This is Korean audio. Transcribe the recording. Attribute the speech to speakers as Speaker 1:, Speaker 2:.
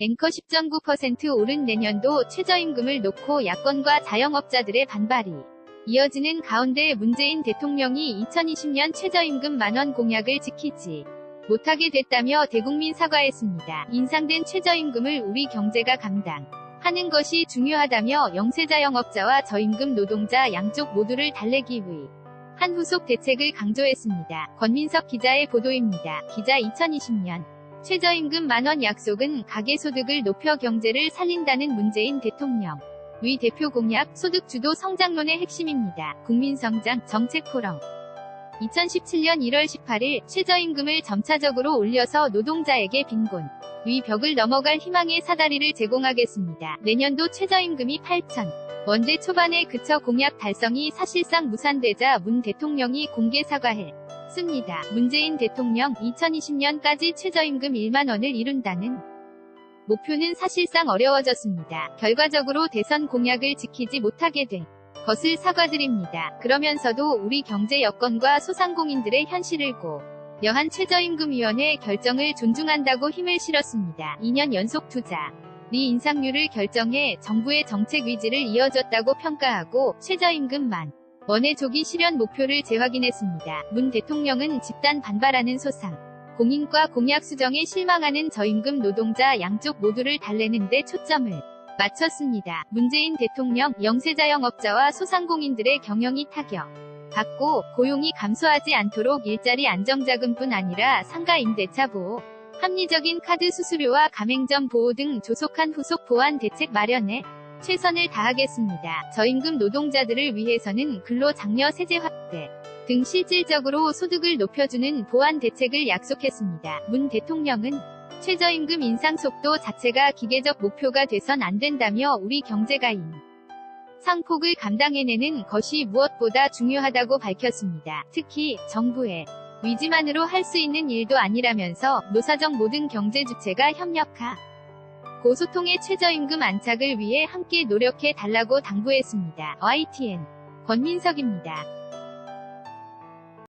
Speaker 1: 앵커 10.9% 오른 내년도 최저임금을 놓고 야권과 자영업자들의 반발이 이어지는 가운데 문재인 대통령이 2020년 최저임금 만원 공약을 지키지 못하게 됐다며 대국민 사과했습니다. 인상된 최저임금을 우리 경제가 감당하는 것이 중요하다며 영세자영업자와 저임금 노동자 양쪽 모두를 달래기 위해 한 후속 대책을 강조했습니다. 권민석 기자의 보도입니다. 기자 2020년 최저임금 만원 약속은 가계소득을 높여 경제를 살린다는 문재인 대통령. 위 대표 공약 소득 주도 성장론의 핵심입니다. 국민성장 정책 포럼. 2017년 1월 18일 최저임금을 점차적으로 올려서 노동자에게 빈곤 위 벽을 넘어갈 희망의 사다리를 제공하겠습니다. 내년도 최저임금이 8천 원대 초반에 그쳐 공약 달성이 사실상 무산되자 문 대통령이 공개 사과해 습니다. 문재인 대통령 2020년까지 최저임금 1만 원을 이룬다는 목표는 사실상 어려워졌습니다. 결과적으로 대선 공약을 지키지 못하게 된 것을 사과드립니다. 그러면서도 우리 경제 여건과 소상공인들의 현실을 고려한 최저임금위원회 결정을 존중한다고 힘을 실었습니다. 2년 연속 투자 리 인상률을 결정해 정부의 정책 의지를 이어줬다고 평가하고 최저임금만 원의 조기 실현 목표를 재확인했습니다. 문 대통령은 집단 반발하는 소상 공인과 공약 수정에 실망하는 저임금 노동자 양쪽 모두를 달래는 데 초점을 맞췄습니다. 문재인 대통령 영세자영업자와 소상공인들의 경영이 타격 받고 고용이 감소하지 않도록 일자리 안정자금뿐 아니라 상가 임대차 보호, 합리적인 카드 수수료와 가맹점 보호 등 조속한 후속 보완 대책 마련에 최선을 다하겠습니다. 저임금 노동자들을 위해서는 근로장려 세제 확대 등 실질적으로 소득을 높여주는 보완 대책을 약속했습니다. 문 대통령은 최저임금 인상 속도 자체가 기계적 목표가 돼선 안 된다며 우리 경제가 인 상폭을 감당해내는 것이 무엇보다 중요하다고 밝혔습니다. 특히 정부의 위지만으로 할 수 있는 일도 아니라면서 노사정 모든 경제 주체가 협력하 고소통의 최저임금 안착을 위해 함께 노력해 달라고 당부했습니다. YTN 권민석입니다.